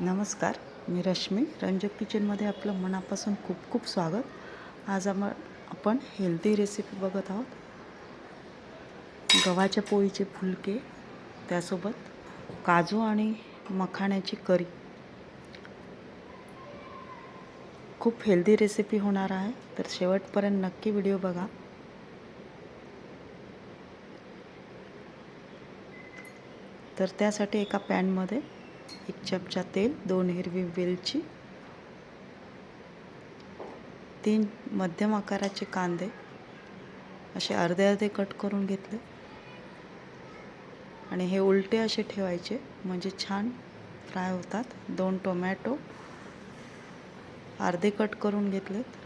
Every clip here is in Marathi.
नमस्कार मी रश्मी. रंजक किचनमध्ये आपलं मनापासून खूप खूप स्वागत. आज आम आपण हेल्दी रेसिपी बघत आहोत. गव्हाच्या पोळीचे फुलके त्यासोबत काजू आणि मखाण्याची करी. खूप हेल्दी रेसिपी होणार आहे तर शेवटपर्यंत नक्की व्हिडिओ बघा. तर त्यासाठी एका पॅनमध्ये एक चमचा तेल दोन हिरवी वेलची तीन मध्यम आकाराचे कांदे असे अर्धे अर्धे कट करून घेतले. आणि हे उलटे असे ठेवायचे म्हणजे छान फ्राय होतात. दोन टोमॅटो अर्धे कट करून घेतलेत.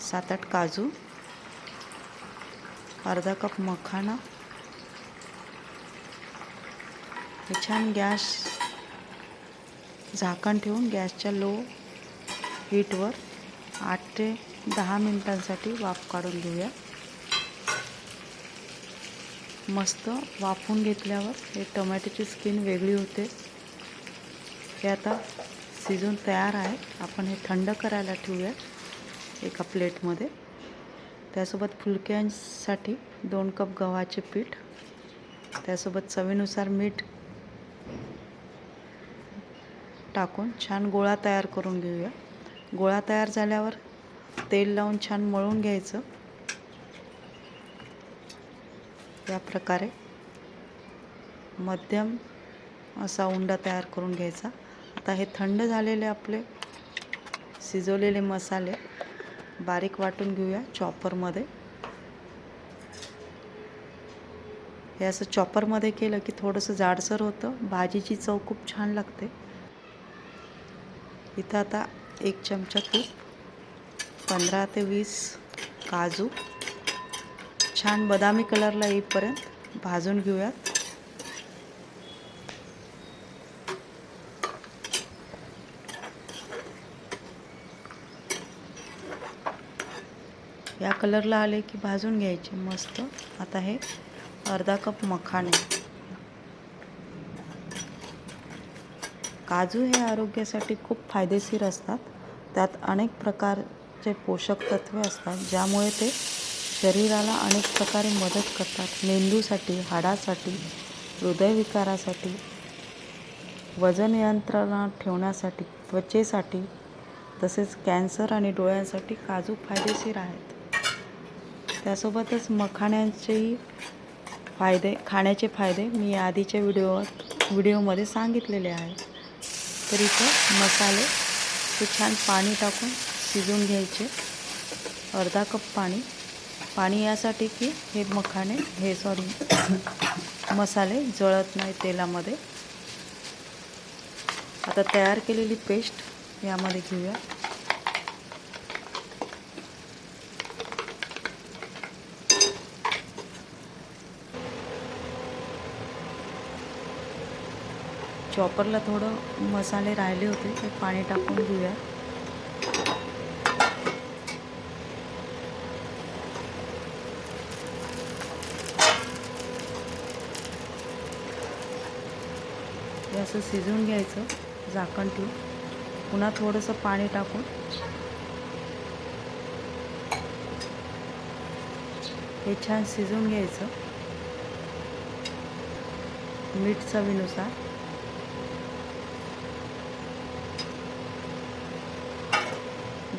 सात आठ काजू अर्धा कप मखाना हे छान गॅस झाकण ठेवून गॅसच्या लो हीटवर आठ ते दहा मिनटांसाठी वाफ काढून घेऊया. मस्त वाफून घेतल्यावर हे टोमॅटोची स्किन वेगळी होते. हे आता शिजून तयार आहे. आपण हे थंड करायला ठेवूया एका प्लेटमध्ये. त्यासोबत फुलक्यांसाठी दोन कप गव्हाचे पीठ त्यासोबत चवीनुसार मीठ टाकून छान गोळा तयार करून घेऊया. गोळा तयार झाल्यावर तेल लावून छान मळून घ्यायचं. या प्रकारे मध्यम असा उंडा तयार करून घ्यायचा. आता हे थंड झालेले आपले शिजवलेले मसाले बारीक वाटून घेऊया चॉपरमध्ये. हे असं चॉपरमध्ये केलं की थोडंसं जाडसर होतं. भाजीची चव खूप छान लागते. इथं आता एक चमचा तूप पंधरा ते वीस काजू. छान बदामी कलरला येईपर्यंत भाजून घेऊयात. या कलरला आले की भाजून घ्यायचे मस्त. आता हे अर्धा कप मखाणे काजू हे आरोग्यासाठी खूप फायदेशीर असतात. त्यात अनेक प्रकारचे पोषक तत्वे असतात ज्यामुळे ते शरीराला अनेक प्रकारे मदत करतात. मेंदूसाठी हाडासाठी हृदयविकारासाठी वजन नियंत्रणात ठेवण्यासाठी त्वचेसाठी तसेच कॅन्सर आणि डोळ्यांसाठी काजू फायदेशीर आहेत. त्यासोबतच मखाण्यांचेही फायदे खाण्याचे फायदे मी आधीच्या व्हिडिओ व्हिडिओमध्ये सांगितलेले आहे तर इथं मसाले ते छान पाणी टाकून शिजवून घ्यायचे. अर्धा कप पाणी. पाणी यासाठी की हे मखाणे हे सॉरी मसाले जळत नाही तेलामध्ये. आता तयार केलेली पेस्ट यामध्ये घेऊया. चॉपरला थोडं मसाले राहिले होते ते पाणी टाकून घेऊया. हे असं शिजवून घ्यायचं झाकण ठेवून पुन्हा थोडंसं पाणी टाकून. हे छान शिजवून घ्यायचं. मीठ चवीनुसार.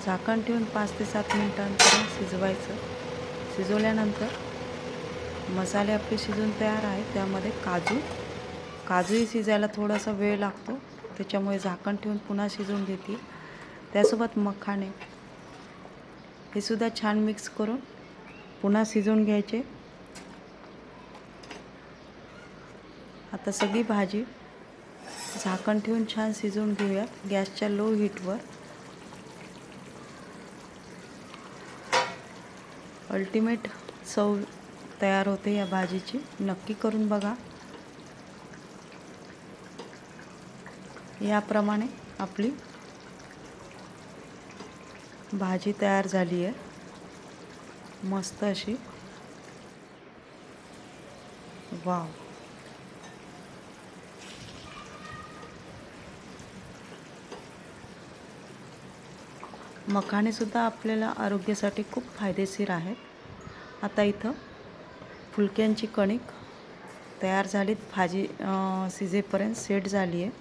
झाकण ठेवून पाच ते सात मिनिटांपर्यंत शिजवायचं. शिजवल्यानंतर मसाले आपले शिजून तयार आहेत. त्यामध्ये काजू. काजूही शिजायला थोडासा वेळ लागतो. त्याच्यामुळे झाकण ठेवून पुन्हा शिजवून घेते. त्यासोबत मखाणे. हे सुद्धा छान मिक्स करून पुन्हा शिजवून घ्यायचे. आता सगळी भाजी झाकण ठेवून छान शिजवून घेऊयात. गॅसच्या लो हीटवर. अल्टिमेट चव तयार होते या भाजीची. नक्की करून बघा. याप्रमाणे आपली भाजी तयार झाली आहे. मस्त अशी. वाव. मखाणेसुद्धा आपल्याला आरोग्यासाठी खूप फायदेशीर आहेत. आता इथं फुलक्यांची कणिक तयार झालीत. भाजी शिजेपर्यंत सेट झाली आहे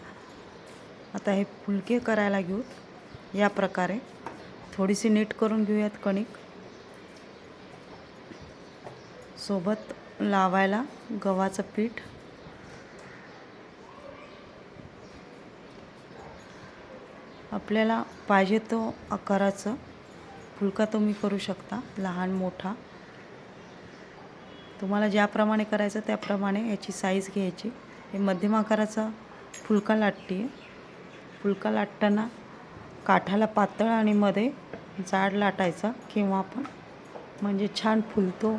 आता हे फुलके करायला घेऊत या प्रकारे थोडीशी नीट करून घेऊयात कणिक. सोबत लावायला गव्हाचं पीठ आपल्याला पाहिजे तो आकाराचं फुलका तुम्ही करू शकता लहान मोठा. तुम्हाला ज्याप्रमाणे करायचं त्याप्रमाणे याची साईज घ्यायची. हे मध्यम आकाराचा फुलका लाटते आहे फुलका लाटताना काठाला पातळ आणि मध्ये जाड लाटायचा किंवा आपण म्हणजे छान फुलतो.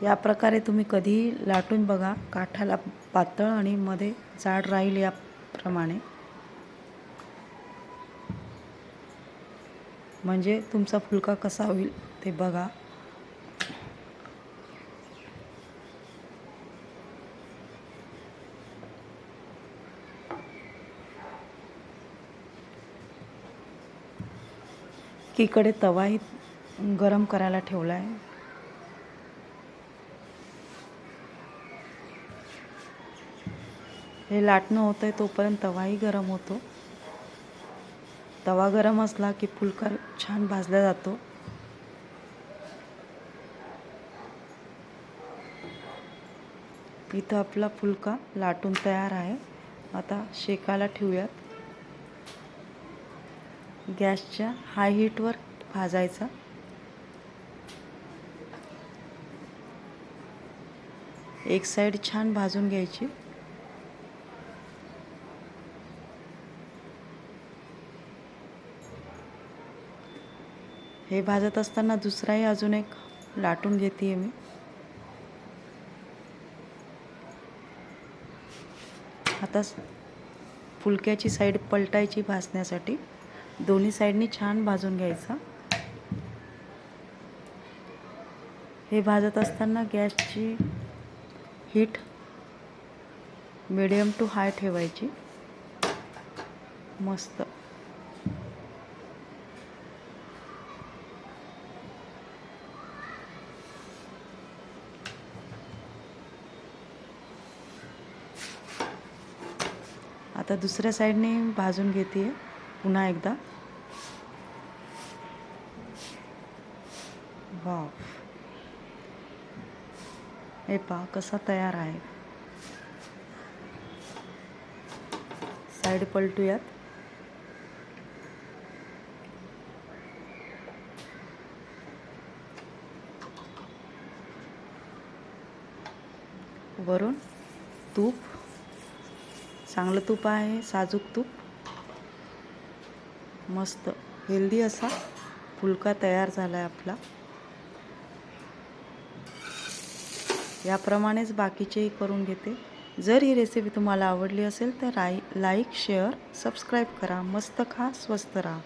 या प्रकारे तुम्ही कधीही लाटून बघा काठाला पातळ आणि मध्ये जाड राहील याप्रमाणे. म्हणजे तुमचा फुलका कसा होईल ते बघा. इकडे तवाही गरम करायला ठेवला आहे हे लाटणं होतं आहे तोपर्यंत तवाही गरम होतो. तवा गरम असला की फुलका छान भाजला जातो. इथं आपला फुलका लाटून तयार आहे. आता शेकायला ठेवूयात. गॅसच्या हाय हीटवर भाजायचा. एक साईड छान भाजून घ्यायची. हे भाजत असताना दुसराही अजून एक लाटून घेते मी. आता फुलक्याची साईड पलटायची भाजण्यासाठी. दोन्ही साईडनी छान भाजून घ्यायचा. हे भाजत असताना गॅसची हीट मिडियम टू हाय ठेवायची. मस्त. आता दुसऱ्या साईडने भाजून घेते. पुन्हा एकदा. वाव. हे पहा कसा तयार आहे. साईड पलटूयात. वरून तूप. चांगलं तूप आहे साजूक तूप. मस्त. हेल्दी असा फुलका तयार झाला आहे आपला. याप्रमाणेच बाकीचेही करून घेते. जर ही रेसिपी तुम्हाला आवडली असेल तर राई लाईक शेअर सबस्क्राईब करा. मस्त खा स्वस्त राहा.